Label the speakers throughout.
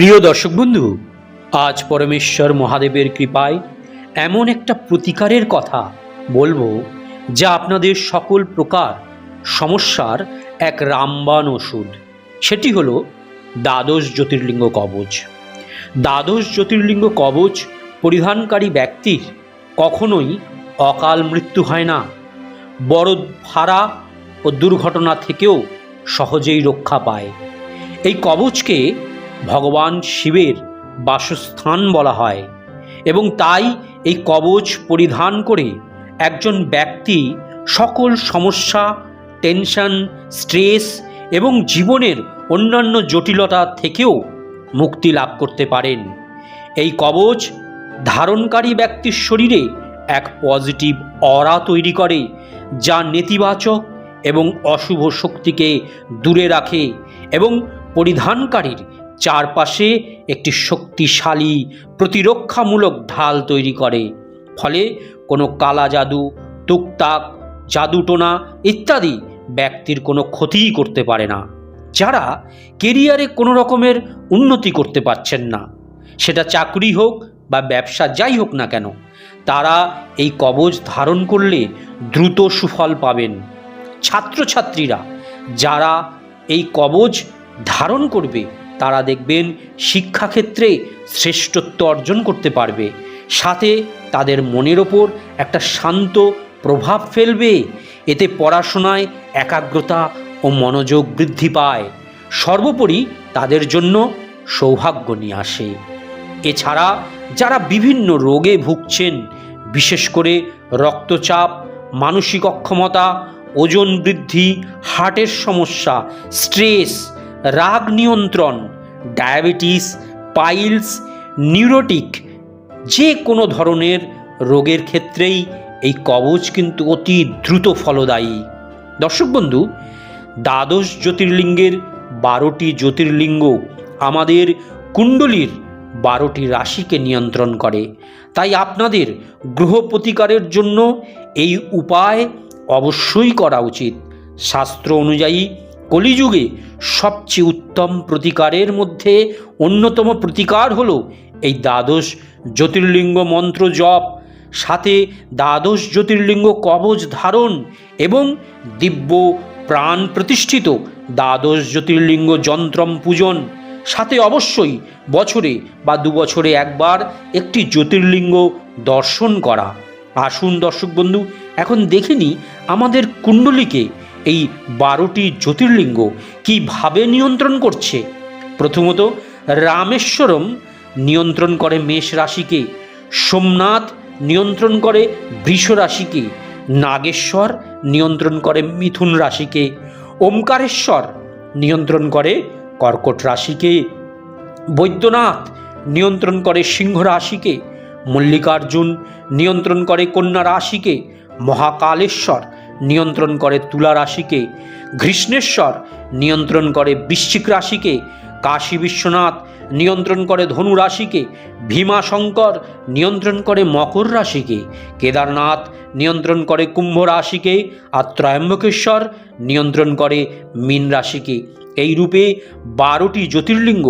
Speaker 1: প্রিয় দর্শক বন্ধু, আজ পরমেশ্বর মহাদেবের কৃপায় এমন একটা প্রতিকারের কথা বলব যা আপনাদের সকল প্রকার সমস্যার এক রামবাণ ওষুধ। সেটি হলো দ্বাদশ জ্যোতির্লিঙ্গ কবচ। দ্বাদশ জ্যোতির্লিঙ্গ কবচ পরিধানকারী ব্যক্তির কখনোই অকাল মৃত্যু হয় না। বড় ভাড়া ও দুর্ঘটনা থেকেও সহজেই রক্ষা পায়। এই কবচকে ভগবান শিবের বাসস্থান বলা হয় এবং তাই এই কবচ পরিধান করে একজন ব্যক্তি সকল সমস্যা, টেনশন, স্ট্রেস এবং জীবনের অন্যান্য জটিলতা থেকেও মুক্তি লাভ করতে পারেন। এই কবচ ধারণকারী ব্যক্তির শরীরে এক পজিটিভ অরা তৈরি করে, যা নেতিবাচক এবং অশুভ শক্তিকে দূরে রাখে এবং পরিধানকারীর চারপাশে একটি শক্তিশালী প্রতিরক্ষামূলক ঢাল তৈরি করে। ফলে কোনো কালা জাদু তুকতাক জাদুটোনা ইত্যাদি ব্যক্তির কোনো ক্ষতিই করতে পারে না। যারা কেরিয়ারে কোনো রকমের উন্নতি করতে পারছেন না, সেটা চাকরি হোক বা ব্যবসা যাই হোক না কেন, তারা এই কবজ ধারণ করলে দ্রুত সুফল পাবেন। ছাত্রছাত্রীরা যারা এই কবজ ধারণ করবে তারা দেখবেন শিক্ষাক্ষেত্রে শ্রেষ্ঠত্ব অর্জন করতে পারবে। সাথে তাদের মনের ওপর একটা শান্ত প্রভাব ফেলবে। এতে পড়াশোনায় একাগ্রতা ও মনোযোগ বৃদ্ধি পায়। সর্বোপরি তাদের জন্য সৌভাগ্য নিয়ে আসে। এছাড়া যারা বিভিন্ন রোগে ভুগছেন, বিশেষ করে রক্তচাপ, মানসিক অক্ষমতা, ওজন বৃদ্ধি, হার্টের সমস্যা, স্ট্রেস রাগ নিয়ন্ত্রণ, ডায়াবেটিস, পাইলস, নিউরোটিক, যে কোনো ধরনের রোগের ক্ষেত্রেই এই কবচ কিন্তু অতি দ্রুত ফলদায়ী। দর্শক বন্ধু, দ্বাদশ জ্যোতির্লিঙ্গের বারোটি জ্যোতির্লিঙ্গ আমাদের কুণ্ডলীর বারোটি রাশিকে নিয়ন্ত্রণ করে। তাই আপনাদের গ্রহ প্রতিকারের জন্য এই উপায় অবশ্যই করা উচিত। শাস্ত্র অনুযায়ী কলিযুগে সবচেয়ে উত্তম প্রতিকারের মধ্যে অন্যতম প্রতিকার হলো এই দ্বাদশ জ্যোতির্লিঙ্গ মন্ত্র জপ, সাথে দ্বাদশ জ্যোতির্লিঙ্গ কবচ ধারণ এবং দিব্য প্রাণ প্রতিষ্ঠিত দ্বাদশ জ্যোতির্লিঙ্গ যন্ত্রম পূজন। সাথে অবশ্যই বছরে বা দু বছরে একবার একটি জ্যোতির্লিঙ্গ দর্শন করা। আসুন দর্শক বন্ধু, এখন দেখিনি আমাদের কুণ্ডলীকে এই বারোটি জ্যোতির্লিঙ্গ কীভাবে নিয়ন্ত্রণ করছে? প্রথমত, রামেশ্বরম নিয়ন্ত্রণ করে মেষ রাশিকে, সোমনাথ নিয়ন্ত্রণ করে বৃষ রাশিকে, নাগেশ্বর নিয়ন্ত্রণ করে মিথুন রাশিকে, ওমকারেশ্বর নিয়ন্ত্রণ করে কর্কট রাশিকে, বৈদ্যনাথ নিয়ন্ত্রণ করে সিংহ রাশিকে, মল্লিকার্জুন নিয়ন্ত্রণ করে কন্যা রাশিকে, মহাকালেশ্বর নিয়ন্ত্রণ করে তুলা রাশিকে, ঘৃষ্ণেশ্বর নিয়ন্ত্রণ করে বৃশ্চিক রাশিকে, কাশী বিশ্বনাথ নিয়ন্ত্রণ করে ধনু রাশিকে ভীমাশঙ্কর নিয়ন্ত্রণ করে মকর রাশিকে, কেদারনাথ নিয়ন্ত্রণ করে কুম্ভ রাশিকে, আর ত্রয়ম্বকেশ্বর নিয়ন্ত্রণ করে মীন রাশিকে। এই রূপে বারোটি জ্যোতির্লিঙ্গ,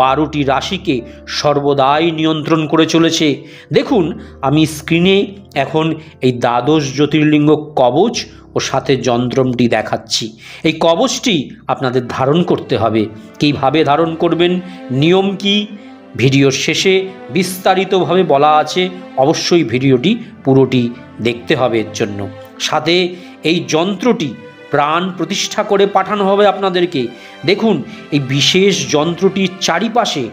Speaker 1: বারোটি রাশিকে সর্বদাই নিয়ন্ত্রণ করে চলেছে। দেখুন, আমি স্ক্রিনে এখন এই দ্বাদশ জ্যোতির্লিঙ্গ কবচ ও সাথে যন্ত্রমটি দেখাচ্ছি। এই কবচটি আপনাদের ধারণ করতে হবে। কীভাবে ধারণ করবেন? নিয়ম কি? ভিডিওর শেষে বিস্তারিতভাবে বলা আছে। অবশ্যই ভিডিওটি পুরোটি দেখতে হবে এর জন্য। সাথে এই যন্ত্রটি প্রাণ প্রতিষ্ঠা করে পাঠানো হবে আপনাদেরকে। দেখুন, এই বিশেষ যন্ত্রটির চারিপাশে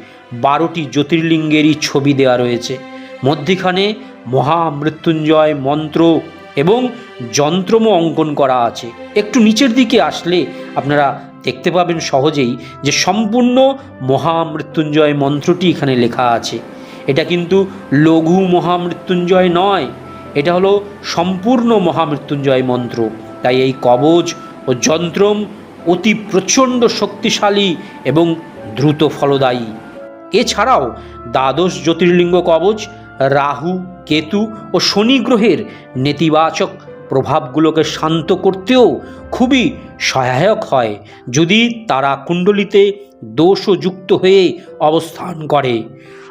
Speaker 1: বারোটি জ্যোতির্লিঙ্গেরই ছবি দেওয়া রয়েছে। মধ্যিখানে মহামৃত্যুঞ্জয় মন্ত্র এবং যন্ত্রম অঙ্কন করা আছে। একটু নিচের দিকে আসলে আপনারা দেখতে পাবেন সহজেই যে সম্পূর্ণ মহামৃত্যুঞ্জয় মন্ত্রটি এখানে লেখা আছে। এটা কিন্তু লঘু মহামৃত্যুঞ্জয় নয়, এটা হলো সম্পূর্ণ মহামৃত্যুঞ্জয় মন্ত্র। তাই এই কবচ ও যন্ত্রম অতি প্রচণ্ড শক্তিশালী এবং দ্রুত ফলদায়ী। এছাড়াও দ্বাদশ জ্যোতির্লিঙ্গ কবচ রাহু, কেতু ও শনি গ্রহের নেতিবাচক প্রভাবগুলোকে শান্ত করতেও খুবই সহায়ক হয়, যদি তারা কুণ্ডলিতে দোষযুক্ত হয়ে অবস্থান করে।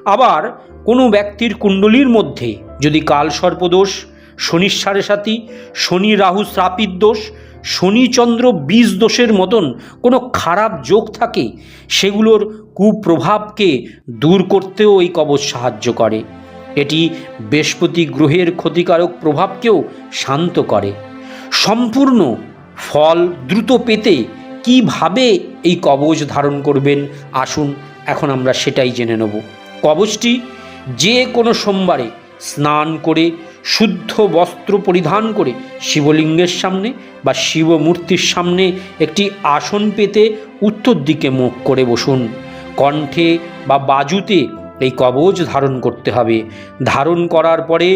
Speaker 1: আবার কোনো ব্যক্তির কুণ্ডলীর মধ্যে যদি কালসর্পদোষ শনির সাড়ে সাথী শনি রাহু শ্রাপিত দোষ শনিচন্দ্র বীজ দোষের মতন কোনো খারাপ যোগ থাকে, সেগুলোর কুপ্রভাবকে দূর করতেও এই কবচ সাহায্য করে। এটি বৃহস্পতি গ্রহের ক্ষতিকারক প্রভাবকেও শান্ত করে। সম্পূর্ণ ফল দ্রুত পেতে কীভাবে এই কবচ ধারণ করবেন? আসুন, এখন আমরা সেটাই জেনে নেব। কবচটি যে কোনো সোমবারে স্নান করে শুদ্ধ বস্ত্র পরিধান করে শিবলিঙ্গের সামনে বা শিব মূর্তির সামনে একটি আসন পেতে উত্তর দিকে মুখ করে বসুন। কণ্ঠে বা বাজুতে এই কবচ ধারণ করতে হবে। ধারণ করার পরে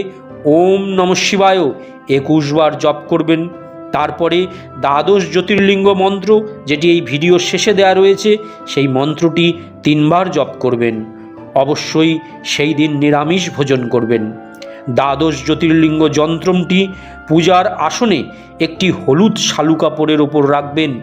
Speaker 1: ওম নম শিবায় একুশ বার জপ করবেন। তারপরে দ্বাদশ জ্যোতির্লিঙ্গ মন্ত্র যেটি এই ভিডিও শেষে দেওয়া রয়েছে, সেই মন্ত্রটি তিনবার জপ করবেন। অবশ্যই সেই দিন নিরামিষ ভোজন করবেন। দ্বাদশ জ্যোতির্লিঙ্গ যন্ত্রমটি পূজার আসনে একটি হলুদ শালু কাপড়ের ওপর রাখবেন।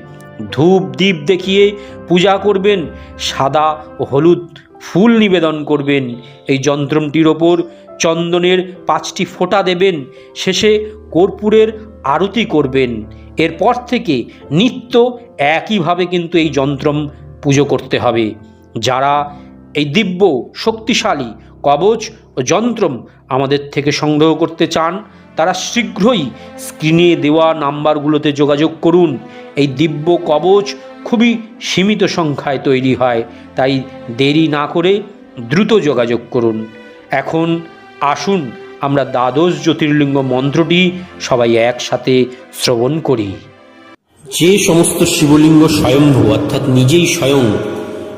Speaker 1: ধূপ দ্বীপ দেখিয়ে পূজা করবেন। সাদা ও হলুদ ফুল নিবেদন করবেন। এই যন্ত্রমটির ওপর চন্দনের পাঁচটি ফোঁটা দেবেন। শেষে কর্পূরের আরতি করবেন। এরপর থেকে নিত্য একইভাবে কিন্তু এই যন্ত্রম পুজো করতে হবে। যারা এই দিব্য শক্তিশালী কবচ ও যন্ত্রম আমাদের থেকে সংগ্রহ করতে চান, তারা শীঘ্রই স্ক্রিনে দেওয়া নাম্বারগুলোতে যোগাযোগ করুন। এই দিব্য কবচ খুবই সীমিত সংখ্যায় তৈরি হয়, তাই দেরি না করে দ্রুত যোগাযোগ করুন। এখন আসুন, আমরা দ্বাদশ জ্যোতির্লিঙ্গ মন্ত্রটি সবাই একসাথে শ্রবণ করি।
Speaker 2: যে সমস্ত শিবলিঙ্গ স্বয়ম্ভু, অর্থাৎ নিজেই স্বয়ং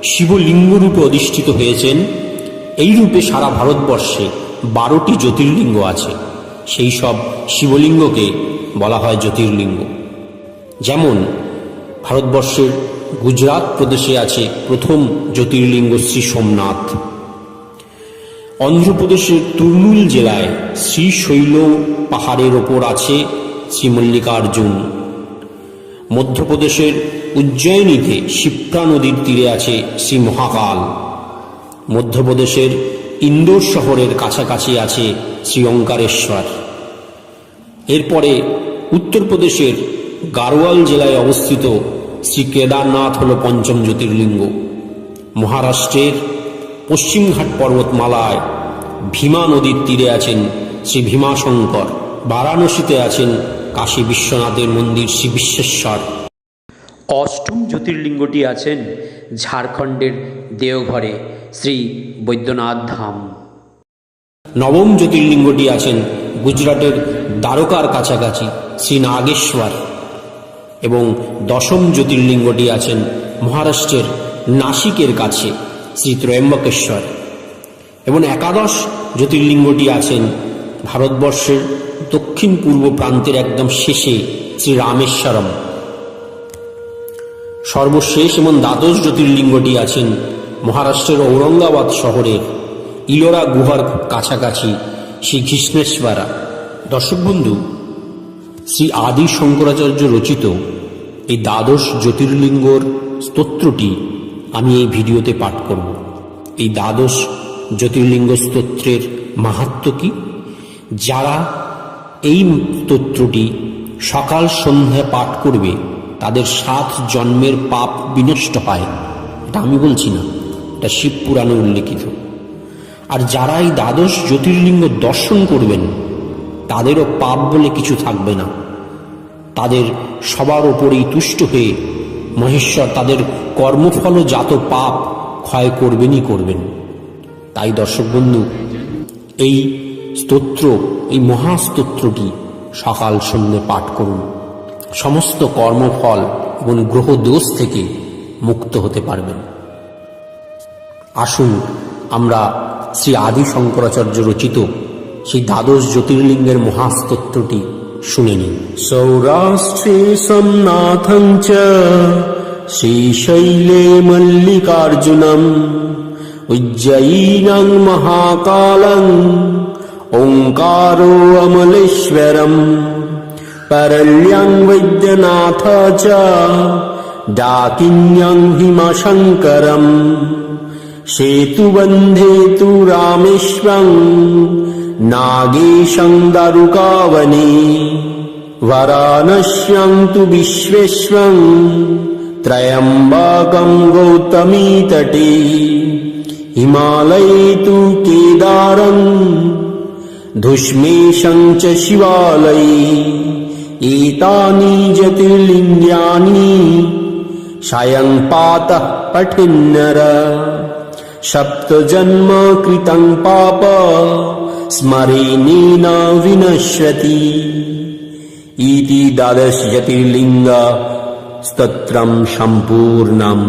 Speaker 2: শিবলিঙ্গ রূপে অধিষ্ঠিত হয়েছেন এই রূপে সারা ভারতবর্ষে বারোটি জ্যোতির্লিঙ্গ আছে। সেই সব শিবলিঙ্গকে বলা হয় জ্যোতির্লিঙ্গ। যেমন, ভারতবর্ষের গুজরাট প্রদেশে আছে প্রথম জ্যোতির্লিঙ্গ শ্রী সোমনাথ। অন্ধ্রপ্রদেশের তুর্নুল জেলায় শ্রীশৈল পাহাড়ের ওপর আছে শ্রী মল্লিকার্জুন। মধ্যপ্রদেশের উজ্জয়িনীতে শিপ্রা নদীর তীরে আছে শ্রী মহাকাল। মধ্যপ্রদেশের ইন্দোর শহরের কাছাকাছি আছে শ্রী ওঙ্কারেশ্বর এরপরে উত্তরপ্রদেশের গারোয়াল জেলায় অবস্থিত শ্রী কেদারনাথ হল পঞ্চম জ্যোতির্লিঙ্গ। মহারাষ্ট্রের পশ্চিমঘাট পর্বতমালায় ভীমা নদীর তীরে আছেন শ্রী ভীমাশঙ্কর। বারাণসীতে আছেন কাশী বিশ্বনাথের মন্দির শ্রী বিশ্বেশ্বর।
Speaker 1: অষ্টম জ্যোতির্লিঙ্গটি আছেন ঝাড়খণ্ডের দেওঘরে, শ্রী বৈদ্যনাথ ধাম।
Speaker 2: নবম জ্যোতির্লিঙ্গটি আছেন গুজরাটের দ্বারকার কাছাকাছি, শ্রী নাগেশ্বর। এবং দশম জ্যোতির্লিঙ্গটি আছেন মহারাষ্ট্রের নাসিকের কাছে, শ্রী ত্রয়ম্বকেশ্বর। এবং একাদশ জ্যোতির্লিঙ্গটি আছেন ভারতবর্ষের দক্ষিণ পূর্ব প্রান্তের একদম শেষে, শ্রী রামেশ্বরম। সর্বশেষ এবং দ্বাদশ জ্যোতির্লিঙ্গটি আছেন মহারাষ্ট্রের ঔরঙ্গাবাদ শহরের ইলোরা গুহার কাছাকাছি শ্রী কৃষ্ণেশ্বরা দর্শক বন্ধু, শ্রী আদি শঙ্করাচার্য রচিত এই দ্বাদশ জ্যোতির্লিঙ্গর স্তোত্রটি আমি এই ভিডিওতে পাঠ করব। এই দ্বাদশ জ্যোতির্লিঙ্গ স্তোত্রের মাহাত্ম কি? যারা এই স্তোত্রটি সকাল সন্ধ্যা পাঠ করবে তাদের সাত জন্মের পাপ বিনষ্ট হয়। এটা আমি বলছি না, এটা শিব পুরাণে উল্লেখিত। আর যারা এই দ্বাদশ জ্যোতির্লিঙ্গ দর্শন করবেন, তাদেরও পাপ বলে কিছু থাকবে না। তাদের সবার ওপরেই তুষ্ট হয়ে মহেশ্বর তাদের কর্মফল কর্মফলজাত পাপ ক্ষয় করবেনই করবেন। তাই দর্শক বন্ধু, এই স্তোত্র, এই মহাস্তোত্রটি সকাল সন্ধ্যে পাঠ করুন। সমস্ত কর্মফল এবং গ্রহ দোষ থেকে মুক্ত হতে পারবেন। আসুন আমরা শ্রী আদি শঙ্করাচার্য রচিত সেই দ্বাদশ জ্যোতির্লিঙ্গের মহাস্তোত্রটি শুনে নিন সৌরাষ্ট্রে সোমনাথং শ্রীশৈলে মল্লিকার্জুনম উজ্জয়ীনং মহাকালং ওঙ্কারো অমলেশ্বরম। परल्यं वैद्यनाथ च डाकिन्यं हिमशङ्करम्। सेतुबन्धे तु रामेश्वरं नागेशं दारुकावने वाराणस्यं तु विश्वेश्वं त्रयम्बकं गौतमी तटे हिमालये तु केदारम् धुष्मेशं च शिवालये एतानि ज्योतिर्लिङ्गानि सायं पातः पठिन्नर सप्तजन्म कृतं पाप स्मरेणेन विनश्यति इति द्वादश ज्योतिर्लिङ्ग स्तोत्रं सम्पूर्णम्